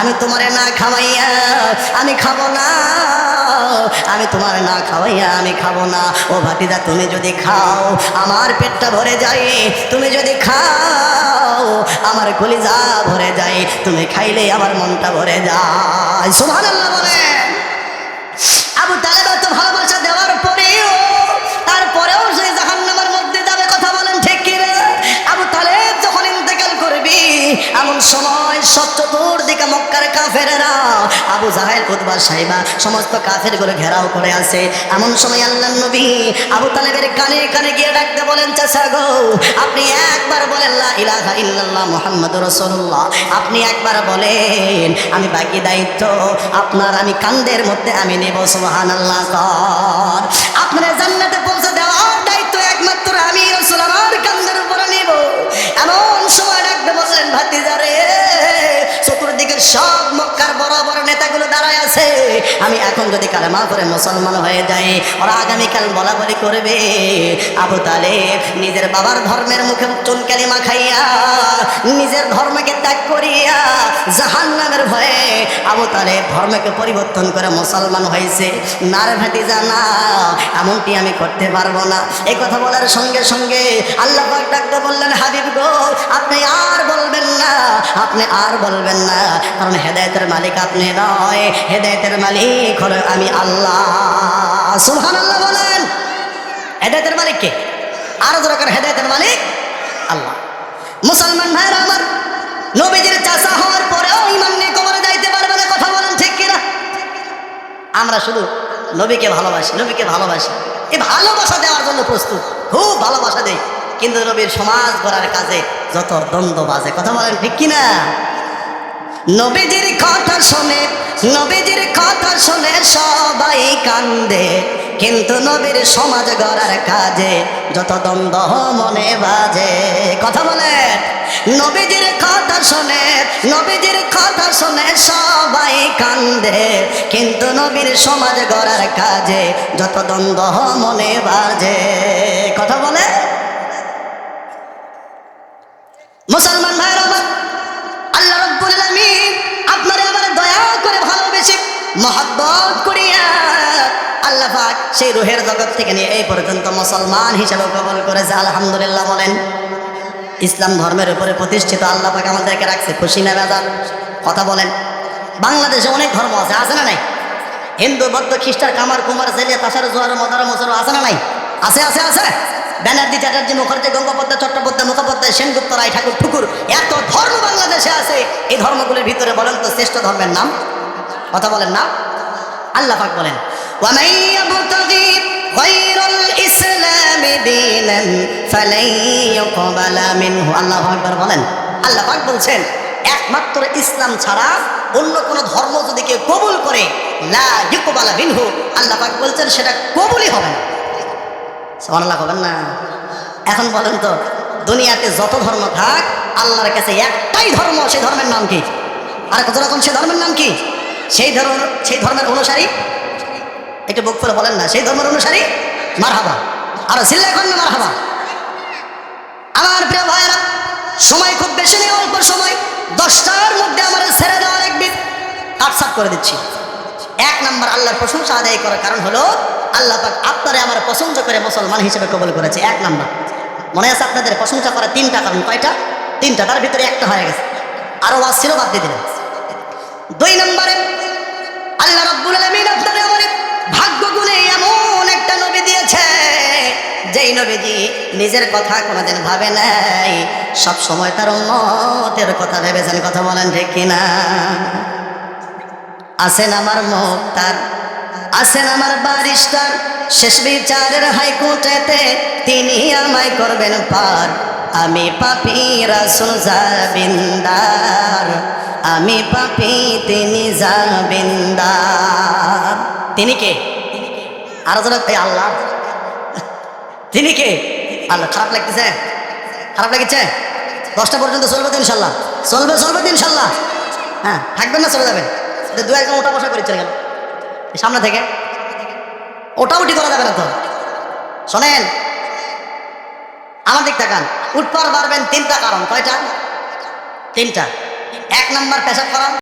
আমি তোমারে না খাওয়াইয়া আমি খাব না। আমি তোমার না খাওয়াইয়া আমি খাব না। ও ভাতিদা তুমি যদি খাও, আমার পেটটা ভরে যায়। তুমি যদি খাও, আমার কলিজা ভরে যায়। তুমি খাইলে আমার মনটা ভরে যায়। সুভান বলেন। আবু এমন সময় সব চতুর্দিকে মক্কার কাফেরেরা, আবু জাহেল উদ্বার সাহেবা সমস্ত কাফের করে ঘেরাও করে আছে এমন সময় আল্লাহ নবী আবু তালেবের কানে কানে গিয়ে ডাকতে বলেন, চাচা গো, আপনি একবার বলেন ইলাহা ইল্লাল্লাহ মুহাম্মাদুর রাসূলুল্লাহ। আপনি একবার বলেন, আমি বাকি দায়িত্ব, আপনার আমি কান্দের মধ্যে আমি নেব, সুবহানাল্লাহ, কর। আপনার জান্নাতে বললেন ভাতিজারে চতুর্দিকে সব মক্কার বড় বড় নেতাগুলো দাঁড়ায় আছে। আমি এখন যদি কালেমা করে মুসলমান হয়ে যাই, ওরা আগামীকাল বলা বলি করবে। আবু তালেব নিজের বাবার ধর্মের মুখে চুন কালিমা খাইয়া, নিজের ধর্মকে ত্যাগ করিয়া জাহান নামের ভয়ে আবু তালেব ধর্মকে পরিবর্তন করে মুসলমান হয়েছে। নার ভাটি জানা এমনটি আমি করতে পারব না। এই কথা বলার সঙ্গে সঙ্গে আল্লাহ পাক ডাকতে বললেন, হাবিব গো, আপনি আর আপনি আর বলবেন না, কারণ হেদায়েতের মালিক আপনি নয়। হেদায়েতের মালিক হলো আমি আল্লাহ। সুবহান আল্লাহ বলেন। হেদায়েতের মালিক কে? আরও দরকার হেদায়তের মালিক আল্লাহ। মুসলমান ভাইরা আমার, নবীজির চাষা হওয়ার পরেও ইমান নিয়ে কবরে যাইতে পারবে না, কথা বলেন ঠিক কিনা? আমরা শুধু নবীকে ভালোবাসি নবীকে ভালোবাসি। এই ভালোবাসা দেওয়ার জন্য প্রস্তুত, খুব ভালোবাসা দেই। কিন্তু নবীর সমাজ গড়ার কাজে যত দ্বন্দ্ব বাজে, কথা বলেন ঠিক কিনা? নবীজির কথা শুনে, নবীজির কথা শুনে সবাই কান্দে, কিন্তু নবীর সমাজ গড়ার কাজে যত দ্বন্দ্ব মনে বাজে, কথা বলেন। নবীজির কথা শুনে, নবীজির কথা শুনে সবাই কান্দে, কিন্তু নবীর সমাজ গড়ার কাজে যত দ্বন্দ্ব মনে বাজে, কথা বলে মুসলমান আমার আল্লাহ রব্বুল আলামিন আপনারে আমার দয়া করে ভালোবেসে মহব্বত করিয়া আল্লাহ পাক সেই রুহের জগৎ থেকে নিয়ে এই পর্যন্ত মুসলমান হিসেবে কবল করেছে, আলহামদুলিল্লাহ বলেন। ইসলাম ধর্মের উপরে প্রতিষ্ঠিত আল্লাহ পাক আমাদেরকে রাখছে খুশি না বেজার। কথা বলেন, বাংলাদেশে অনেক ধর্ম আছে আছে না নাই? হিন্দু, বৌদ্ধ, খ্রিস্টান, কামার, কুমার জেলে তাসার জোয়ার, মদার, মুসর, আছে না নাই? আছে আছে আছে। ব্যানার্জি চ্যাটার্জি, মুখার্জি, গঙ্গোপাধ্যায়, চট্টোপাধ্যায়, মুখোপাধ্যায়, সেনগুপ্ত রায় ঠাকুর ঠুকুর, এত ধর্ম বাংলাদেশে আছে। এই ধর্মগুলির ভিতরে বলেন তো শ্রেষ্ঠ ধর্মের নাম। কথা বলেন না? আল্লাহ পাক বলেন আল্লাহ আকবর বলেন, আল্লাহ পাক বলছেন, একমাত্র ইসলাম ছাড়া অন্য কোনো ধর্ম যদি কেউ কবুল করে, লা ইকবালা বিনহু আল্লাহ পাক বলছেন, সেটা কবুলই হবে না। সুবহানাল্লাহ হবেন না? এখন বলেন তো, দুনিয়াতে যত ধর্ম থাক, আল্লাহর কাছে একটাই ধর্ম, সেই ধর্মের নাম কি? আর কত রকম সেই ধর্মের নাম কি? সেই ধর্ম, সেই ধর্মের অনুসারী? একটু বুক করে বলেন না, সেই ধর্মের অনুসারী? মার হাবা আর সিল্লা এখন না মার হাবা আমার প্রিয় ভাইয়েরা, সময় খুব বেশি নেই, অল্প সময়। দশটার মধ্যে আমার ছেড়ে দেওয়ার একদিন কাটসাট করে দিচ্ছি। এক নাম্বার আল্লাহর প্রশংসা আদায় করার কারণ হলো আল্লাহ পাক আপনারে আমার পছন্দ করে মুসলমান হিসেবে কবল করেছে, এক নাম্বার। মনে আছে আপনাদের প্রশংসা করার তিনটা কারণ, কয়টা? তিনটা, তার ভিতরে একটা হয়ে গেছে। আরও ওয়াজ ছিল, বাদ দিয়ে দিলেন দুই নম্বরে, আল্লাহ রাব্বুল আলামিন আপনাদের আমার ভাগ্য গুণে এমন একটা নবী দিয়েছে, যেই নবীজি নিজের কথা কোনোদিন ভাবে নাই। সব সময় তার উম্মতের কথা ভেবেছেন কথা বলেন ঠিক কিনা? আছেন আমার মুক্তার আছেন আমার বারিস্টার শেষ বিচারের হাইকোর্টেতে তিনি আমায় করবেন পার। আমি পাপি রাসুল জাবিন্দার, আমি পাপি তিনি জাবিন্দার। তিনি কে? আর যারা আল্লাহ। তিনি কে? আল্লাহ, খারাপ লাগতেছে? খারাপ লাগছে? দশটা পর্যন্ত চলবে তো ইনশাল্লাহ? চলবে চলবে তো ইনশাল্লাহ? হ্যাঁ থাকবেন না, চলে যাবেন। দু একজন ওটা বসা করে চলে গেল সামনে থেকে। ওটা উঠি করা যাবে না তো। শোনেন, আমার দিক তাকান। উঠপার পারবেন তিনটা কারণ। কয়টা? তিনটা। এক নম্বর পেশাব করা